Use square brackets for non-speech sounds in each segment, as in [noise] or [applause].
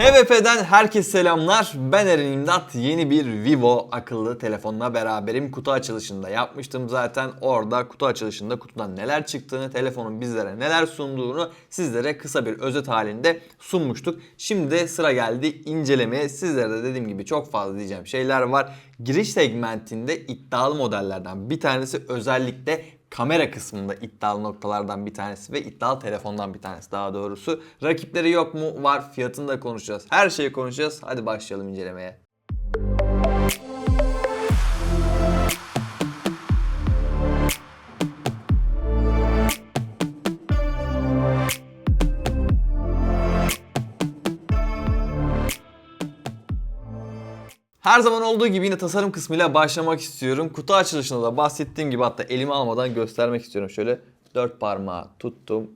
HVP'den herkese selamlar. Ben Eren İmdat. Yeni bir Vivo akıllı telefonla beraberim. Kutu açılışında yapmıştım zaten. Orada kutu açılışında kutudan neler çıktığını, telefonun bizlere neler sunduğunu sizlere kısa bir özet halinde sunmuştuk. Şimdi sıra geldi incelemeye. Sizlere de dediğim gibi çok fazla diyeceğim şeyler var. Giriş segmentinde iddialı modellerden bir tanesi özellikle kamera kısmında iddialı noktalardan bir tanesi ve iddialı telefondan bir tanesi daha doğrusu. Rakipleri yok mu? Var. Fiyatını da konuşacağız. Her şeyi konuşacağız. Hadi başlayalım incelemeye. Her zaman olduğu gibi yine tasarım kısmıyla başlamak istiyorum. Kutu açılışında da bahsettiğim gibi hatta elime almadan göstermek istiyorum. Şöyle dört parmağı tuttum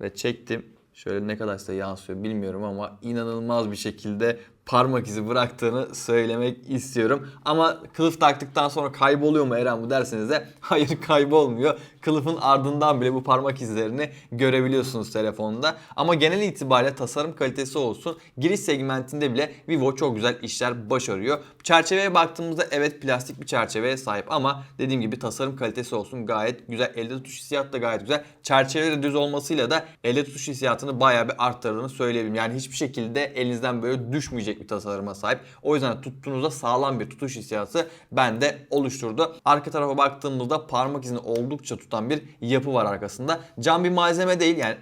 ve çektim. Şöyle ne kadar size yansıyor bilmiyorum ama inanılmaz bir şekilde parmak izi bıraktığını söylemek istiyorum. Ama kılıf taktıktan sonra kayboluyor mu Eren bu derseniz de [laughs] hayır kaybolmuyor. Kılıfın ardından bile bu parmak izlerini görebiliyorsunuz telefonda. Ama genel itibariyle tasarım kalitesi olsun giriş segmentinde bile Vivo çok güzel işler başarıyor. Çerçeveye baktığımızda evet plastik bir çerçeveye sahip ama dediğim gibi tasarım kalitesi olsun gayet güzel. Elde tutuş hissiyatı da gayet güzel. Çerçeveleri düz olmasıyla da elde tutuş hissiyatını bayağı bir arttırdığını söyleyebilirim. Yani hiçbir şekilde elinizden böyle düşmeyecek bir tasarıma sahip. O yüzden tuttuğunuzda sağlam bir tutuş hissiyatı bende oluşturdu. Arka tarafa baktığımızda parmak izini oldukça tutan bir yapı var arkasında. Cam bir malzeme değil yani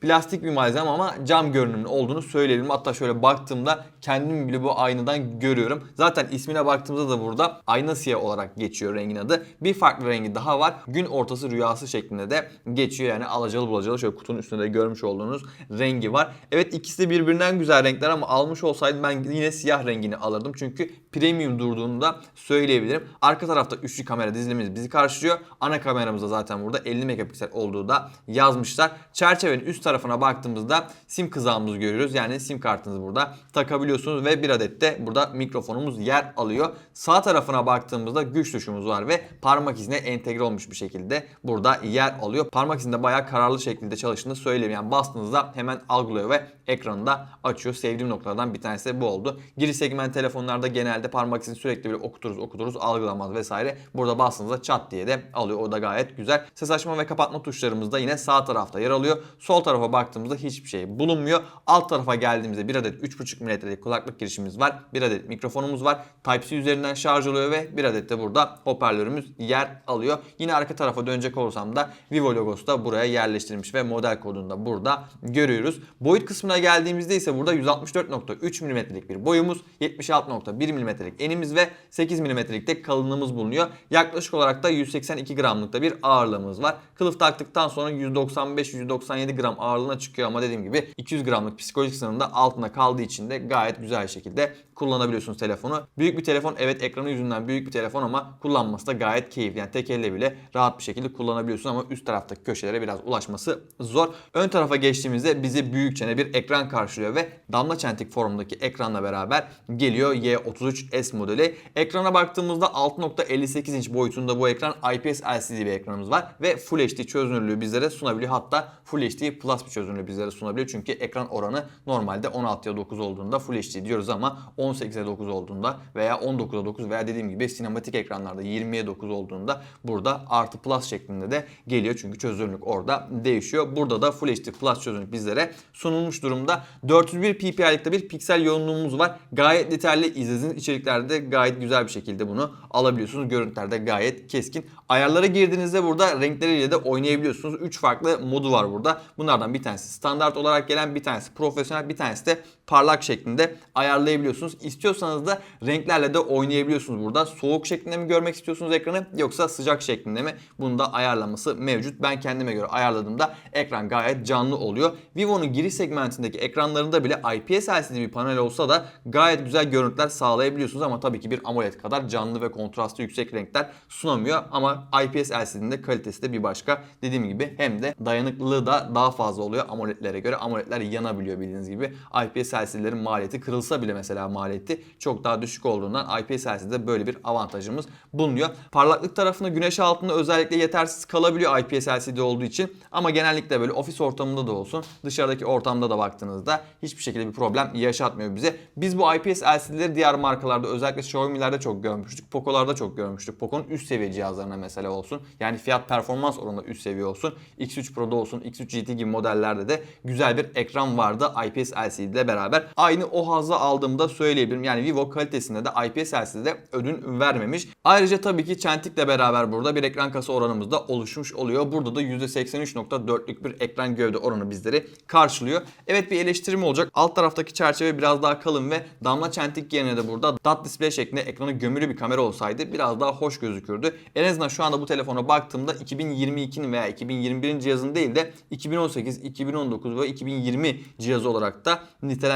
plastik bir malzeme ama cam görünümlü olduğunu söyleyebilirim. Hatta şöyle baktığımda kendimi bile bu aynadan görüyorum. Zaten ismine baktığımızda da burada ayna siyah olarak geçiyor rengin adı. Bir farklı rengi daha var. Gün ortası rüyası şeklinde de geçiyor. Yani alacalı bulacalı şöyle kutunun üstünde de görmüş olduğunuz rengi var. Evet ikisi de birbirinden güzel renkler ama almış olsaydım ben yine siyah rengini alırdım. Çünkü premium durduğunu da söyleyebilirim. Arka tarafta üçlü kamera dizilimimiz bizi karşılıyor. Ana kameramızda zaten burada 50 megapiksel olduğu da yazmışlar. Çerçevenin üst tarafına baktığımızda sim kızağımızı görüyoruz. Yani sim kartınızı burada takabiliyorsunuz ve bir adet de burada mikrofonumuz yer alıyor. Sağ tarafına baktığımızda güç tuşumuz var ve parmak izine entegre olmuş bir şekilde burada yer alıyor. Parmak izinde bayağı kararlı şekilde çalıştığını söyleyeyim. Yani bastığınızda hemen algılıyor ve ekranı da açıyor. Sevdiğim noktalardan bir tanesi de bu oldu. Giriş segment telefonlarda genelde parmak izini sürekli böyle okuturuz okuturuz algılamaz vesaire. Burada bastığınızda çat diye de alıyor. O da gayet güzel. Ses açma ve kapatma tuşlarımız da yine sağ tarafta yer alıyor. Sol tarafa baktığımızda hiçbir şey bulunmuyor. Alt tarafa geldiğimizde bir adet 3.5 mm'lik kulaklık girişimiz var. Bir adet mikrofonumuz var. Type-C üzerinden şarj oluyor ve bir adet de burada hoparlörümüz yer alıyor. Yine arka tarafa dönecek olursam da Vivo logosu da buraya yerleştirilmiş ve model kodunu da burada görüyoruz. Boyut kısmına geldiğimizde ise burada 164.3 mm'lik bir boyumuz, 76.1 mm'lik enimiz ve 8 mm'lik de kalınlığımız bulunuyor. Yaklaşık olarak da 182 gramlıkta bir ağırlığımız var. Kılıf taktıktan sonra 195-197 gram ağırlığına çıkıyor ama dediğim gibi 200 gramlık psikolojik sınırında altında kaldığı için de gayet güzel şekilde kullanabiliyorsunuz telefonu. Büyük bir telefon evet ekranı yüzünden büyük bir telefon ama kullanması da gayet keyifli. Yani tek elle bile rahat bir şekilde kullanabiliyorsun ama üst taraftaki köşelere biraz ulaşması zor. Ön tarafa geçtiğimizde bizi büyükçene bir ekran karşılıyor ve damla çentik formundaki ekranla beraber geliyor Y33s modeli. Ekrana baktığımızda 6.58 inç boyutunda bu ekran IPS LCD bir ekranımız var ve Full HD çözünürlüğü bizlere sunabiliyor. Hatta Full HD Plus bir çözünürlüğü bizlere sunabiliyor. Çünkü ekran oranı normalde 16'ya 9 olduğunda Full HD diyoruz ama 18'e 9 olduğunda veya 19'a 9 veya dediğim gibi sinematik ekranlarda 20'ye 9 olduğunda burada artı plus şeklinde de geliyor. Çünkü çözünürlük orada değişiyor. Burada da Full HD Plus çözünürlük bizlere sunulmuş durumda. 401 ppi'likte bir piksel yoğunluğumuz var. Gayet detaylı izlediğiniz içeriklerde gayet güzel bir şekilde bunu alabiliyorsunuz. Görüntülerde gayet keskin. Ayarlara girdiğinizde burada renkleriyle de oynayabiliyorsunuz. 3 farklı modu var burada. Bunlardan bir tanesi standart olarak gelen, bir tanesi profesyonel, bir tanesi de parlak şeklinde ayarlayabiliyorsunuz. İstiyorsanız da renklerle de oynayabiliyorsunuz burada. Soğuk şeklinde mi görmek istiyorsunuz ekranı yoksa sıcak şeklinde mi? Bunu da ayarlaması mevcut. Ben kendime göre ayarladığımda ekran gayet canlı oluyor. Vivo'nun giriş segmentindeki ekranlarında bile IPS LCD bir panel olsa da gayet güzel görüntüler sağlayabiliyorsunuz ama tabii ki bir AMOLED kadar canlı ve kontrastlı yüksek renkler sunamıyor ama IPS LCD'nin de kalitesi de bir başka. Dediğim gibi hem de dayanıklılığı da daha fazla oluyor AMOLED'lere göre. AMOLED'ler yanabiliyor bildiğiniz gibi. IPS LCD'lerin maliyeti kırılsa bile mesela maliyeti çok daha düşük olduğundan IPS LCD'de böyle bir avantajımız bulunuyor. Parlaklık tarafında güneş altında özellikle yetersiz kalabiliyor IPS LCD olduğu için. Ama genellikle böyle ofis ortamında da olsun, dışarıdaki ortamda da baktığınızda hiçbir şekilde bir problem yaşatmıyor bize. Biz bu IPS LCD'leri diğer markalarda özellikle Xiaomi'lerde çok görmüştük. Poco'larda çok görmüştük. Poco'nun üst seviye cihazlarına mesela olsun. Yani fiyat performans oranında üst seviye olsun. X3 Pro'da olsun, X3 GT gibi modellerde de güzel bir ekran vardı IPS LCD ile beraber. Aynı o hazzı aldığımda söyleyebilirim. Yani Vivo kalitesinde de IPS LCD'de ödün vermemiş. Ayrıca tabii ki çentikle beraber burada bir ekran kasa oranımız da oluşmuş oluyor. Burada da %83.4'lük bir ekran gövde oranı bizleri karşılıyor. Evet bir eleştirim olacak. Alt taraftaki çerçeve biraz daha kalın ve damla çentik yerine de burada dot display şeklinde ekranı gömülü bir kamera olsaydı biraz daha hoş gözükürdü. En azından şu anda bu telefona baktığımda 2022'nin veya 2021'in cihazın değil de 2018, 2019 ve 2020 cihazı olarak da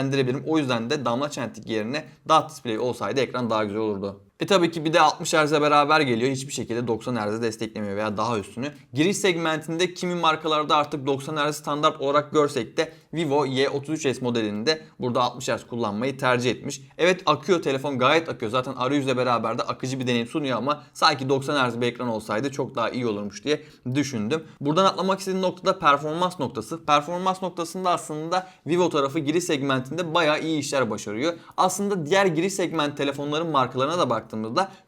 nitelendirebilirim. O yüzden de damla çentik yerine dot display olsaydı ekran daha güzel olurdu. E tabii ki bir de 60 Hz'e beraber geliyor. Hiçbir şekilde 90 Hz desteklemiyor veya daha üstünü. Giriş segmentinde kimi markalarda artık 90 Hz standart olarak görsek de Vivo Y33s modelinde burada 60 Hz kullanmayı tercih etmiş. Evet akıyor telefon gayet akıyor. Zaten arayüzle beraber de akıcı bir deneyim sunuyor ama sanki 90 Hz bir ekran olsaydı çok daha iyi olurmuş diye düşündüm. Buradan atlamak istediğim nokta da performans noktası. Performans noktasında aslında Vivo tarafı giriş segmentinde bayağı iyi işler başarıyor. Aslında diğer giriş segment telefonların markalarına da baktığımızda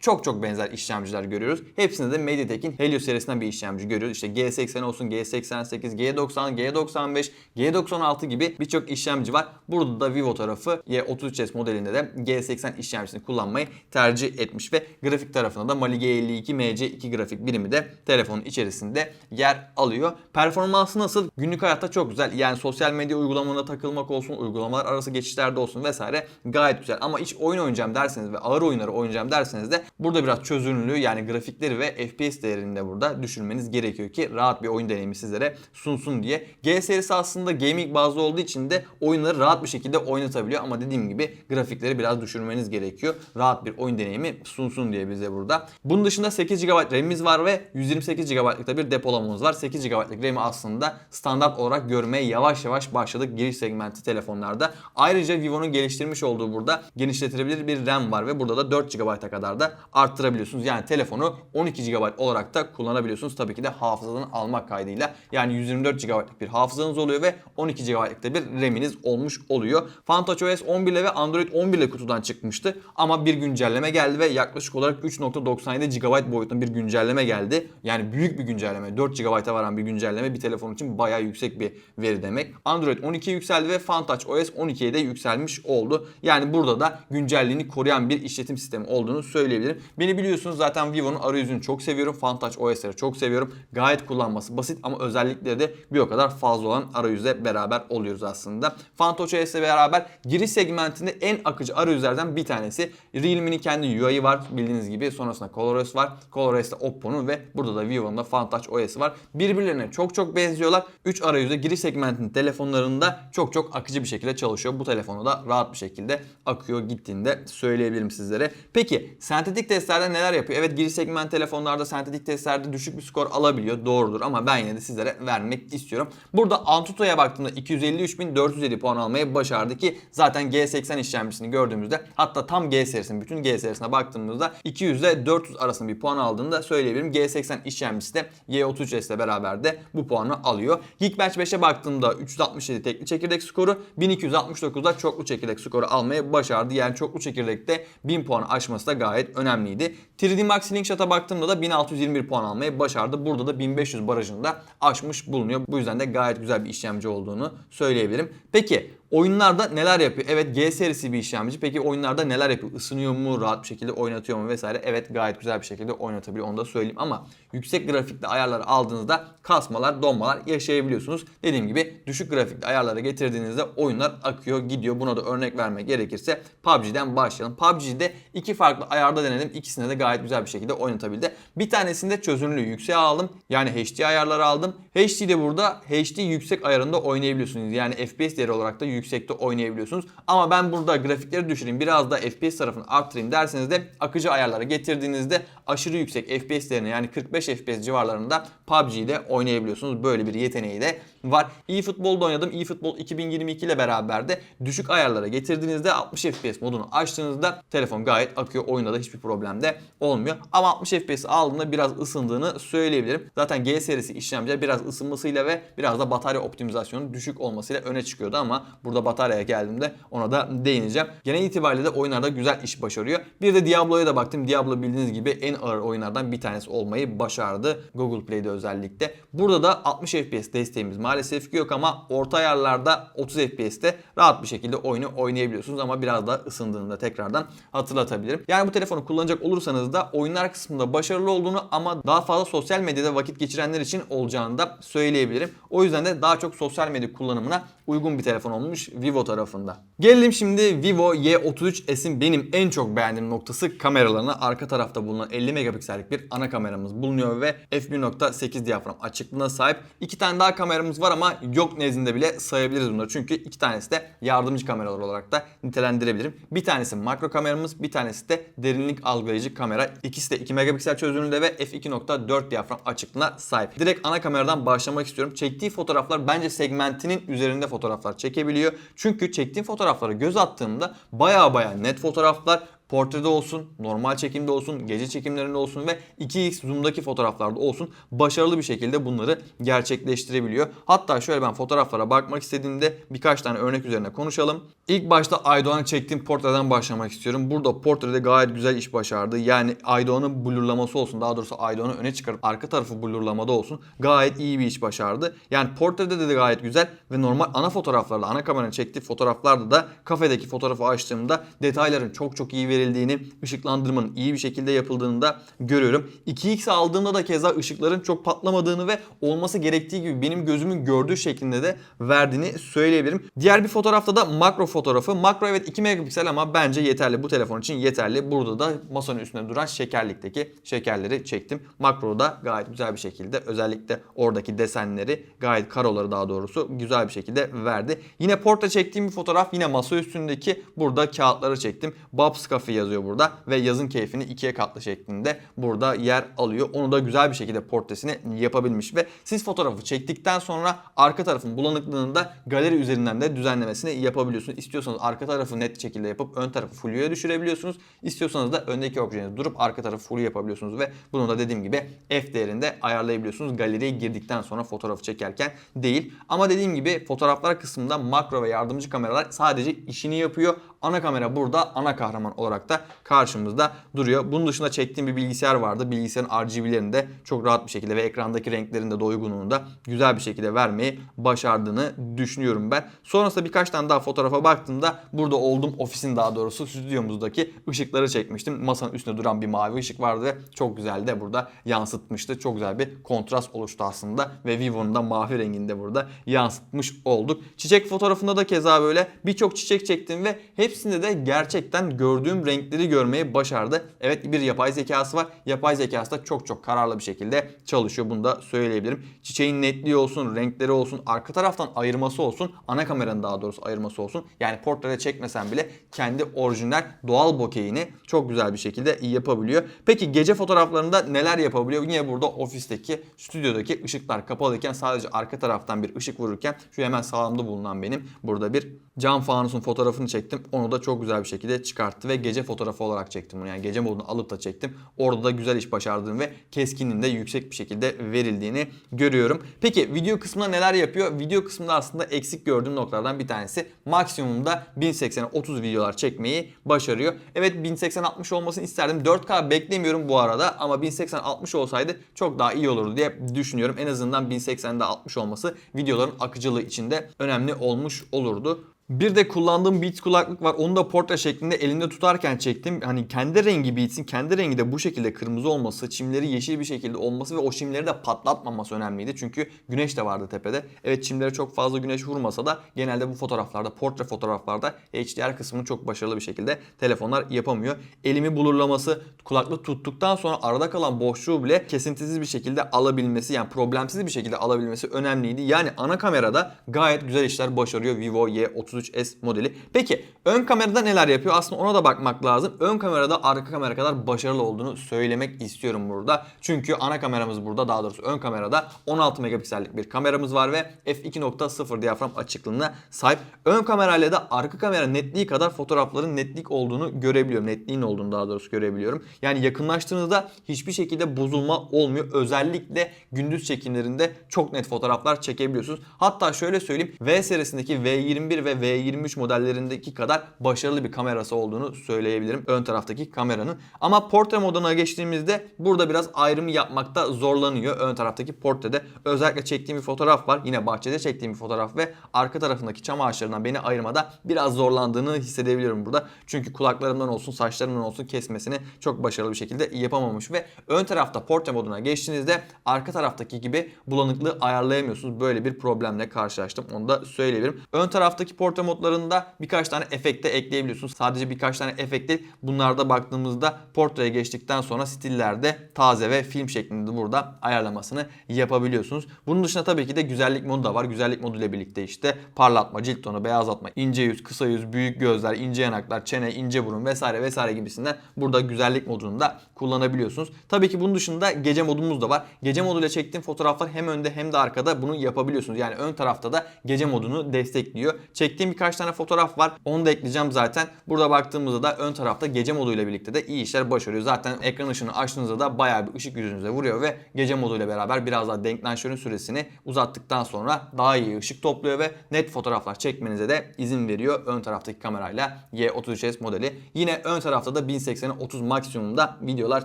çok çok benzer işlemciler görüyoruz. Hepsinde de MediaTek'in Helio serisinden bir işlemci görüyoruz. İşte G80 olsun, G88, G90, G95, G96 gibi birçok işlemci var. Burada da Vivo tarafı Y33s modelinde de G80 işlemcisini kullanmayı tercih etmiş ve grafik tarafında da Mali G52 MC2 grafik birimi de telefonun içerisinde yer alıyor. Performansı nasıl? Günlük hayatta çok güzel. Yani sosyal medya uygulamalarına takılmak olsun, uygulamalar arası geçişlerde olsun vesaire gayet güzel. Ama hiç oyun oynayacağım derseniz ve ağır oyunları oynayacağım derseniz de burada biraz çözünürlüğü yani grafikleri ve FPS değerini de burada düşürmeniz gerekiyor ki rahat bir oyun deneyimi sizlere sunsun diye. G serisi aslında gaming bazlı olduğu için de oyunları rahat bir şekilde oynatabiliyor ama dediğim gibi grafikleri biraz düşürmeniz gerekiyor. Rahat bir oyun deneyimi sunsun diye bize burada. Bunun dışında 8 GB RAM'imiz var ve 128 GB'lık da bir depolamamız var. 8 GB'lık RAM'i aslında standart olarak görmeye yavaş yavaş başladık giriş segmenti telefonlarda. Ayrıca Vivo'nun geliştirmiş olduğu burada genişletilebilir bir RAM var ve burada da 4 GB'a kadar da arttırabiliyorsunuz. Yani telefonu 12 GB olarak da kullanabiliyorsunuz. Tabii ki de hafızadan almak kaydıyla. Yani 124 GB'lık bir hafızanız oluyor ve 12 GB'lık da bir RAM'iniz olmuş oluyor. FunTouch OS 11 ile ve Android 11 ile kutudan çıkmıştı. Ama bir güncelleme geldi ve yaklaşık olarak 3.97 GB boyutunda bir güncelleme geldi. Yani büyük bir güncelleme. 4 GB'a varan bir güncelleme bir telefon için bayağı yüksek bir veri demek. Android 12'ye yükseldi ve FunTouch OS 12'ye de yükselmiş oldu. Yani burada da güncelliğini koruyan bir işletim sistemi olduğunu söyleyebilirim. Beni biliyorsunuz zaten Vivo'nun arayüzünü çok seviyorum. FunTouch OS'leri çok seviyorum. Gayet kullanması basit ama özellikleri de bir o kadar fazla olan arayüzle beraber oluyoruz aslında. FunTouch OS ile beraber giriş segmentinde en akıcı arayüzlerden bir tanesi. Realme'nin kendi UI'yi var bildiğiniz gibi. Sonrasında ColorOS var. ColorOS'te Oppo'nun ve burada da Vivo'nun da FunTouch OS'i var. Birbirlerine çok çok benziyorlar. 3 arayüzde giriş segmentinin telefonlarında çok çok akıcı bir şekilde çalışıyor. Bu telefonu da rahat bir şekilde akıyor gittiğinde söyleyebilirim sizlere. Peki sentetik testlerde neler yapıyor? Evet giriş segment telefonlarda sentetik testlerde düşük bir skor alabiliyor. Doğrudur ama ben yine de sizlere vermek istiyorum. Burada Antutu'ya baktığımda 253.407 puan almayı başardı ki zaten G80 işlemcisini gördüğümüzde hatta tam G serisinin bütün G serisine baktığımızda 200 ile 400 arasında bir puan aldığını da söyleyebilirim. G80 işlemcisi de Y33S ile beraber de bu puanı alıyor. Geekbench 5'e baktığımda 367 tekli çekirdek skoru 1269'da çoklu çekirdek skoru almayı başardı. Yani çoklu çekirdekte 1000 puan aşması da gayet önemliydi. 3D Max Slingshot'a baktığımda da 1621 puan almayı başardı. Burada da 1500 barajında aşmış bulunuyor. Bu yüzden de gayet güzel bir işlemci olduğunu söyleyebilirim. Peki Oyunlarda neler yapıyor? Evet G serisi bir işlemci. Peki oyunlarda neler yapıyor? Isınıyor mu? Rahat bir şekilde oynatıyor mu vesaire? Evet gayet güzel bir şekilde oynatabiliyor. Onu da söyleyeyim ama yüksek grafikli ayarları aldığınızda kasmalar, donmalar yaşayabiliyorsunuz. Dediğim gibi düşük grafikli ayarlara getirdiğinizde oyunlar akıyor, gidiyor. Buna da örnek vermek gerekirse PUBG'den başlayalım. PUBG'de iki farklı ayarda denedim. İkisinde de gayet güzel bir şekilde oynatabildi. Bir tanesinde çözünürlüğü yükseğe aldım. Yani HD ayarları aldım. HD'de burada HD yüksek ayarında oynayabiliyorsunuz. Yani FPS değeri olarak da yüksekte oynayabiliyorsunuz. Ama ben burada grafikleri düşüreyim biraz da FPS tarafını arttırayım derseniz de akıcı ayarlara getirdiğinizde aşırı yüksek FPS değerine yani 45 FPS civarlarında PUBG'de oynayabiliyorsunuz. Böyle bir yeteneği de var. eFootball'da oynadım. eFootball 2022 ile beraber de düşük ayarlara getirdiğinizde 60 FPS modunu açtığınızda telefon gayet akıyor. Oyunda da hiçbir problem de olmuyor. Ama 60 FPS aldığında biraz ısındığını söyleyebilirim. Zaten G serisi işlemciler biraz ısınmasıyla ve biraz da batarya optimizasyonu düşük olmasıyla öne çıkıyordu ama burada bataryaya geldiğimde ona da değineceğim. Genel itibariyle de oyunlarda güzel iş başarıyor. Bir de Diablo'ya da baktım. Diablo bildiğiniz gibi en ağır oyunlardan bir tanesi olmayı başardı. Google Play'de özellikle. Burada da 60 FPS desteğimiz maalesef ki yok ama orta ayarlarda 30 FPS'te rahat bir şekilde oyunu oynayabiliyorsunuz ama biraz da ısındığında tekrardan hatırlatabilirim. Yani bu telefonu kullanacak olursanız da oyunlar kısmında başarılı olduğunu ama daha fazla sosyal medyada vakit geçirenler için olacağını da söyleyebilirim. O yüzden de daha çok sosyal medya kullanımına uygun bir telefon olmuş Vivo tarafında. Gelelim şimdi Vivo Y33s'in benim en çok beğendiğim noktası kameralarına. Arka tarafta bulunan 50 megapiksellik bir ana kameramız bulunuyor ve f1.8 diyafram açıklığına sahip. İki tane daha kameramız var ama yok nezdinde bile sayabiliriz bunları. Çünkü iki tanesi de yardımcı kameralar olarak da nitelendirebilirim. Bir tanesi makro kameramız, bir tanesi de derinlik algılayıcı kamera. İkisi de 2 megapiksel çözünürlüğünde ve f2.4 diyafram açıklığına sahip. Direkt ana kameradan başlamak istiyorum. Çektiği fotoğraflar bence segmentinin üzerinde fotoğraflar çekebiliyor. Çünkü çektiğim fotoğraflara göz attığımda baya baya net fotoğraflar portrede olsun, normal çekimde olsun, gece çekimlerinde olsun ve 2x zoom'daki fotoğraflarda olsun başarılı bir şekilde bunları gerçekleştirebiliyor. Hatta şöyle ben fotoğraflara bakmak istediğimde birkaç tane örnek üzerine konuşalım. İlk başta Aydoğan'ı çektiğim portreden başlamak istiyorum. Burada portrede gayet güzel iş başardı. Yani Aydoğan'ın blurlaması olsun, daha doğrusu Aydoğan'ı öne çıkarıp arka tarafı blurlamada olsun gayet iyi bir iş başardı. Yani portrede de gayet güzel ve normal ana fotoğraflarda, ana kameranın çektiği fotoğraflarda da kafedeki fotoğrafı açtığımda detayların çok çok iyi verildiğini, ışıklandırmanın iyi bir şekilde yapıldığını da görüyorum. 2x aldığımda da keza ışıkların çok patlamadığını ve olması gerektiği gibi benim gözümün gördüğü şeklinde de verdiğini söyleyebilirim. Diğer bir fotoğrafta da makro fotoğrafı. Makro evet 2 megapiksel ama bence yeterli. Bu telefon için yeterli. Burada da masanın üstünde duran şekerlikteki şekerleri çektim. Makroda gayet güzel bir şekilde özellikle oradaki desenleri gayet karoları daha doğrusu güzel bir şekilde verdi. Yine portre çektiğim bir fotoğraf yine masa üstündeki burada kağıtları çektim. Babs Cafe yazıyor burada ve yazın keyfini ikiye katlı şeklinde burada yer alıyor. Onu da güzel bir şekilde portresini yapabilmiş ve siz fotoğrafı çektikten sonra arka tarafın bulanıklığını da galeri üzerinden de düzenlemesini yapabiliyorsunuz. İstiyorsanız arka tarafı net şekilde yapıp ön tarafı flu'ya düşürebiliyorsunuz. İstiyorsanız da öndeki objenizi durup arka tarafı flu yapabiliyorsunuz ve bunu da dediğim gibi f değerinde ayarlayabiliyorsunuz. Galeriye girdikten sonra fotoğrafı çekerken değil. Ama dediğim gibi fotoğraflar kısmında makro ve yardımcı kameralar sadece işini yapıyor. Ana kamera burada ana kahraman olarak da karşımızda duruyor. Bunun dışında çektiğim bir bilgisayar vardı. Bilgisayarın RGB'lerini de çok rahat bir şekilde ve ekrandaki renklerin de doygunluğunu da güzel bir şekilde vermeyi başardığını düşünüyorum ben. Sonrasında birkaç tane daha fotoğrafa baktığımda burada olduğum ofisin daha doğrusu stüdyomuzdaki ışıkları çekmiştim. Masanın üstünde duran bir mavi ışık vardı ve çok güzel de burada yansıtmıştı. Çok güzel bir kontrast oluştu aslında ve Vivo'nun da mavi renginde burada yansıtmış olduk. Çiçek fotoğrafında da keza böyle birçok çiçek çektim ve hepsinde de gerçekten gördüğüm renkleri görmeyi başardı. Evet bir yapay zekası var. Yapay zekası da çok çok kararlı bir şekilde çalışıyor. Bunu da söyleyebilirim. Çiçeğin netliği olsun, renkleri olsun, arka taraftan ayırması olsun, ana kameranın daha doğrusu ayırması olsun. Yani portrede çekmesen bile kendi orijinal doğal bokehini çok güzel bir şekilde yapabiliyor. Peki gece fotoğraflarında neler yapabiliyor? Yine burada ofisteki, stüdyodaki ışıklar kapalıyken sadece arka taraftan bir ışık vururken şu hemen sağımda bulunan benim burada bir cam fanusun fotoğrafını çektim. Onu da çok güzel bir şekilde çıkarttı ve gece fotoğrafı olarak çektim bunu. Yani gece modunu alıp da çektim. Orada da güzel iş başardığını ve keskinliğin de yüksek bir şekilde verildiğini görüyorum. Peki video kısmında neler yapıyor? Video kısmında aslında eksik gördüğüm noktalardan bir tanesi maksimumda 1080'e 30 videolar çekmeyi başarıyor. Evet 1080-60 olmasını isterdim. 4K beklemiyorum bu arada ama 1080-60 olsaydı çok daha iyi olurdu diye düşünüyorum. En azından 1080'de 60 olması videoların akıcılığı içinde önemli olmuş olurdu. Bir de kullandığım Beats kulaklık var. Onu da portre şeklinde elinde tutarken çektim. Hani kendi rengi Beats'in kendi rengi de bu şekilde kırmızı olması, çimleri yeşil bir şekilde olması ve o çimleri de patlatmaması önemliydi. Çünkü güneş de vardı tepede. Evet çimlere çok fazla güneş vurmasa da genelde bu fotoğraflarda, portre fotoğraflarda HDR kısmını çok başarılı bir şekilde telefonlar yapamıyor. Elimi blurlaması, kulaklık tuttuktan sonra arada kalan boşluğu bile kesintisiz bir şekilde alabilmesi yani problemsiz bir şekilde alabilmesi önemliydi. Yani ana kamerada gayet güzel işler başarıyor Vivo Y30 Y33s modeli. Peki ön kamerada neler yapıyor? Aslında ona da bakmak lazım. Ön kamerada arka kamera kadar başarılı olduğunu söylemek istiyorum burada. Çünkü ana kameramız burada daha doğrusu ön kamerada 16 megapiksellik bir kameramız var ve f2.0 diyafram açıklığına sahip. Ön kamerayla da arka kamera netliği kadar fotoğrafların netlik olduğunu görebiliyorum. Netliğin olduğunu daha doğrusu görebiliyorum. Yani yakınlaştığınızda hiçbir şekilde bozulma olmuyor. Özellikle gündüz çekimlerinde çok net fotoğraflar çekebiliyorsunuz. Hatta şöyle söyleyeyim V serisindeki V21 ve V23 modellerindeki kadar başarılı bir kamerası olduğunu söyleyebilirim ön taraftaki kameranın. Ama portre moduna geçtiğimizde burada biraz ayrımı yapmakta zorlanıyor ön taraftaki portrede. Özellikle çektiğim bir fotoğraf var. Yine bahçede çektiğim bir fotoğraf ve arka tarafındaki çam ağaçlarından beni ayırmada biraz zorlandığını hissedebiliyorum burada. Çünkü kulaklarımdan olsun saçlarımdan olsun kesmesini çok başarılı bir şekilde yapamamış ve ön tarafta portre moduna geçtiğinizde arka taraftaki gibi bulanıklığı ayarlayamıyorsunuz. Böyle bir problemle karşılaştım. Onu da söyleyebilirim. Ön taraftaki portre modlarında birkaç tane efekte ekleyebiliyorsunuz. Sadece birkaç tane efekt değil. Bunlarda baktığımızda portreye geçtikten sonra stillerde taze ve film şeklinde burada ayarlamasını yapabiliyorsunuz. Bunun dışında tabii ki de güzellik modu da var. Güzellik modu ile birlikte işte parlatma, cilt tonu, beyazlatma, ince yüz, kısa yüz, büyük gözler, ince yanaklar, çene, ince burun vesaire vesaire gibisinden burada güzellik modunu da kullanabiliyorsunuz. Tabii ki bunun dışında gece modumuz da var. Gece moduyla çektiğim fotoğraflar hem önde hem de arkada bunu yapabiliyorsunuz. Yani ön tarafta da gece modunu destekliyor. Çektiğim birkaç tane fotoğraf var. Onu da ekleyeceğim zaten. Burada baktığımızda da ön tarafta gece moduyla birlikte de iyi işler başarıyor. Zaten ekran ışığını açtığınızda da bayağı bir ışık yüzünüze vuruyor ve gece moduyla beraber biraz daha denklanşörün süresini uzattıktan sonra daha iyi ışık topluyor ve net fotoğraflar çekmenize de izin veriyor ön taraftaki kamerayla Y33s modeli. Yine ön tarafta da 1080'e 30 maksimumda videolar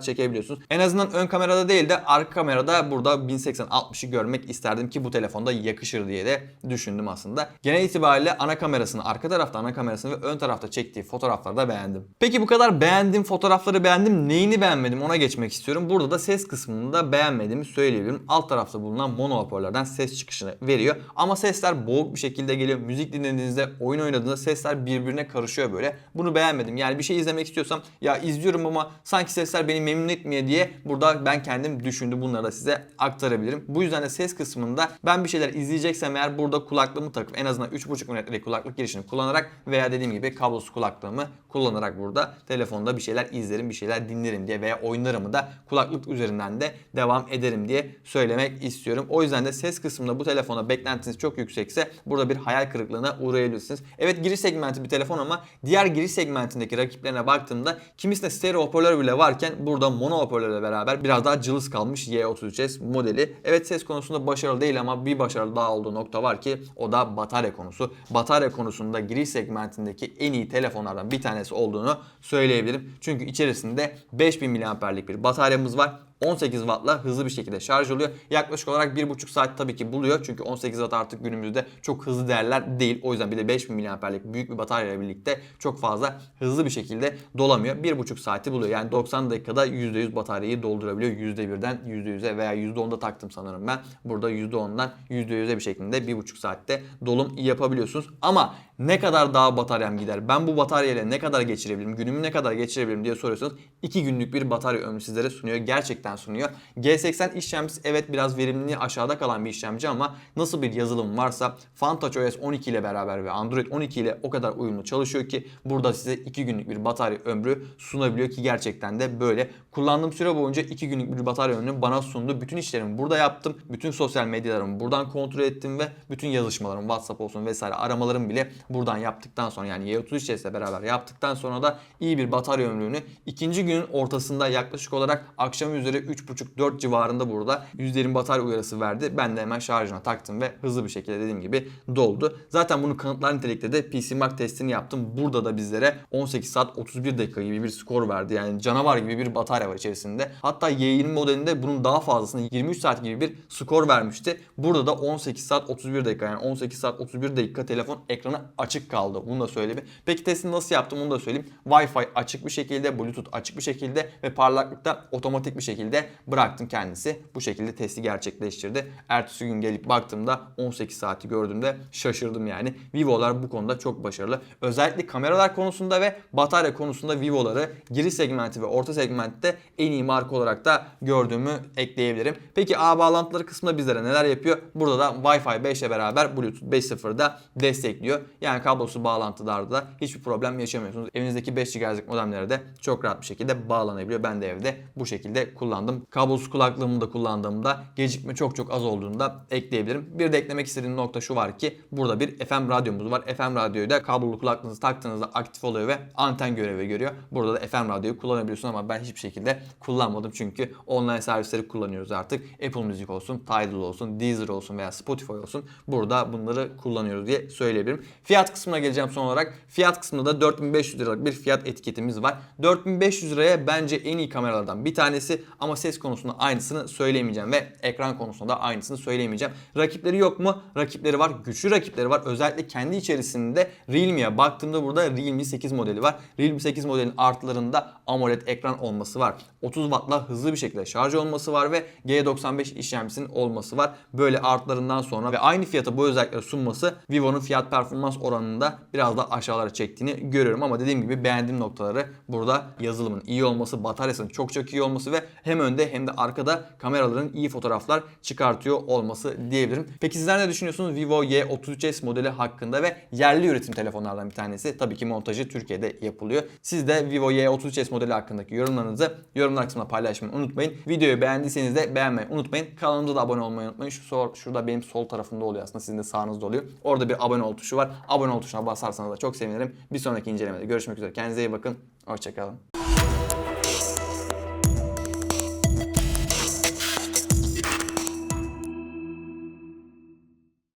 çekebiliyorsunuz. En azından ön kamerada değil de arka kamerada burada 1080 60'ı görmek isterdim ki bu telefonda yakışır diye de düşündüm aslında. Genel itibariyle ana kamerasını, arka tarafta ana kamerasını ve ön tarafta çektiği fotoğrafları da beğendim. Peki bu kadar beğendim fotoğrafları beğendim. Neyini beğenmedim ona geçmek istiyorum. Burada da ses kısmını da beğenmediğimi söyleyebilirim. Alt tarafta bulunan mono hoparlörlerden ses çıkışını veriyor. Ama sesler boğuk bir şekilde geliyor. Müzik dinlediğinizde, oyun oynadığınızda sesler birbirine karışıyor böyle. Bunu beğenmedim. Yani bir şey izlemek istiyorsam ya izliyorum ama sanki sesler beni memnun etmiyor diye burada ben kendim düşündüm. Bunları da size aktarabilirim. Bu yüzden de ses kısmında ben bir şeyler izleyeceksem eğer burada kulaklığımı takıp en azından 3.5 mm'lik kulaklık girişini kullanarak veya dediğim gibi kablosuz kulaklığımı kullanarak burada telefonda bir şeyler izlerim, bir şeyler dinlerim diye veya oyunlarımı da kulaklık üzerinden de devam ederim diye söylemek istiyorum. O yüzden de ses kısmında bu telefona beklentiniz çok yüksekse burada bir hayal kırıklığına uğrayabilirsiniz. Evet giriş segmenti bir telefon ama diğer giriş segmentindeki rakiplerine baktığımda kimisinde stereo hoparlör bile varken burada mono hoparlörle beraber biraz daha cılız kalmış Y33s modeli. Evet ses konusunda başarılı değil ama bir başarılı daha olduğu nokta var ki o da batarya konusu. Batarya konusunda giriş segmentindeki en iyi telefonlardan bir tanesi olduğunu söyleyebilirim. Çünkü içerisinde 5000 mAh'lik bir bataryamız var. 18 Watt'la hızlı bir şekilde şarj oluyor. Yaklaşık olarak 1,5 saat tabii ki buluyor. Çünkü 18 Watt artık günümüzde çok hızlı değerler değil. O yüzden bir de 5000 mAh'lik büyük bir bataryayla birlikte çok fazla hızlı bir şekilde dolamıyor. 1,5 saati buluyor. Yani 90 dakikada %100 bataryayı doldurabiliyor. %1'den %100'e veya %10'da taktım sanırım ben. Burada %10'dan %100'e bir şekilde 1,5 saatte dolum yapabiliyorsunuz. Ama ne kadar daha bataryam gider? Ben bu bataryayla ne kadar geçirebilirim? Günümü ne kadar geçirebilirim diye soruyorsanız 2 günlük bir batarya ömrü sizlere sunuyor. Gerçekten sunuyor. G80 işlemcisi evet biraz verimliliği aşağıda kalan bir işlemci ama nasıl bir yazılım varsa FunTouch OS 12 ile beraber ve Android 12 ile o kadar uyumlu çalışıyor ki burada size 2 günlük bir batarya ömrü sunabiliyor ki gerçekten de böyle. Kullandığım süre boyunca 2 günlük bir batarya ömrünü bana sundu. Bütün işlerimi burada yaptım. Bütün sosyal medyalarımı buradan kontrol ettim ve bütün yazışmalarım WhatsApp olsun vesaire aramalarım bile buradan yaptıktan sonra yani Y33 ile beraber yaptıktan sonra da iyi bir batarya ömrünü ikinci günün ortasında yaklaşık olarak akşam üzeri 3.5-4 civarında burada %20 batarya uyarısı verdi. Ben de hemen şarjına taktım ve hızlı bir şekilde dediğim gibi doldu. Zaten bunu kanıtlar nitelikte de PC Mark testini yaptım. Burada da bizlere 18 saat 31 dakika gibi bir skor verdi. Yani canavar gibi bir batarya var içerisinde. Hatta Y20 modelinde bunun daha fazlasını 23 saat gibi bir skor vermişti. Burada da 18 saat 31 dakika yani 18 saat 31 dakika telefon ekranı açık kaldı. Bunu da söyleyeyim. Peki testini nasıl yaptım onu da söyleyeyim. Wi-Fi açık bir şekilde, Bluetooth açık bir şekilde ve parlaklıkta otomatik bir şekilde evde bıraktım kendisi. Bu şekilde testi gerçekleştirdi. Ertesi gün gelip baktığımda 18 saati gördüğümde şaşırdım yani. Vivo'lar bu konuda çok başarılı. Özellikle kameralar konusunda ve batarya konusunda Vivo'ları giriş segmenti ve orta segmentte en iyi marka olarak da gördüğümü ekleyebilirim. Peki ağ bağlantıları kısmında bizlere neler yapıyor? Burada da Wi-Fi 5 ile beraber Bluetooth 5.0'da destekliyor. Yani kablosuz bağlantılarda da hiçbir problem yaşamıyorsunuz. Evinizdeki 5 GHz'lik modemlere de çok rahat bir şekilde bağlanabiliyor. Ben de evde bu şekilde kullandım. Kablosuz kulaklığımı da kullandığımda gecikme çok çok az olduğunda ekleyebilirim. Bir de eklemek istediğim nokta şu var ki burada bir FM radyomuz var. FM radyoyu da kablolu kulaklığınızı taktığınızda aktif oluyor ve anten görevi görüyor. Burada da FM radyoyu kullanabiliyorsun ama ben hiçbir şekilde kullanmadım çünkü online servisleri kullanıyoruz artık. Apple Music olsun, Tidal olsun, Deezer olsun veya Spotify olsun. Burada bunları kullanıyoruz diye söyleyebilirim. Fiyat kısmına geleceğim son olarak. Fiyat kısmında da 4500 liralık bir fiyat etiketimiz var. 4500 liraya bence en iyi kameralardan bir tanesi ama ses konusunda aynısını söyleyemeyeceğim ve ekran konusunda da aynısını söyleyemeyeceğim. Rakipleri yok mu? Rakipleri var. Güçlü rakipleri var. Özellikle kendi içerisinde Realme'ye baktığımda burada Realme 8 modeli var. Realme 8 modelin artılarında AMOLED ekran olması var. 30 wattla hızlı bir şekilde şarj olması var ve G95 işlemcisinin olması var. Böyle artlarından sonra ve aynı fiyata bu özellikleri sunması Vivo'nun fiyat performans oranında biraz da aşağılara çektiğini görüyorum ama dediğim gibi beğendiğim noktaları burada yazılımın iyi olması, bataryasının çok çok iyi olması ve hem önde hem de arkada kameraların iyi fotoğraflar çıkartıyor olması diyebilirim. Peki sizler ne düşünüyorsunuz Vivo Y33s modeli hakkında ve yerli üretim telefonlardan bir tanesi. Tabii ki montajı Türkiye'de yapılıyor. Siz de Vivo Y33s modeli hakkındaki yorumlarınızı yorumlar kısmına paylaşmayı unutmayın. Videoyu beğendiyseniz de beğenmeyi unutmayın. Kanalımıza da abone olmayı unutmayın. Şu sol, şurada benim sol tarafımda oluyor aslında. Sizin de sağınızda oluyor. Orada bir abone ol tuşu var. Abone ol tuşuna basarsanız da çok sevinirim. Bir sonraki incelemede görüşmek üzere. Kendinize iyi bakın. Hoşçakalın.